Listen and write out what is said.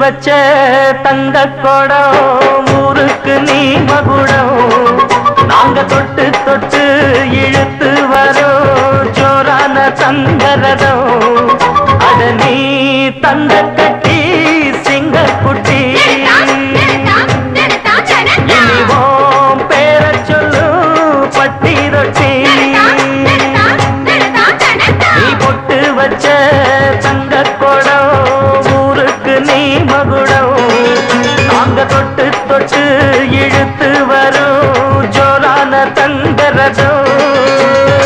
வச்ச தந்த கொடம் ஊருக்கு நீ மகுடம் நாங்க தொட்டு தொட்டு இழுத்து வரோம் ஜோரான தங்கரதம் அட நீ தந்த கட்டி சிங்கக்குட்டி இனிவோம் பட்டி ரொட்டி நீ பொட்டு வச்ச కుదరదు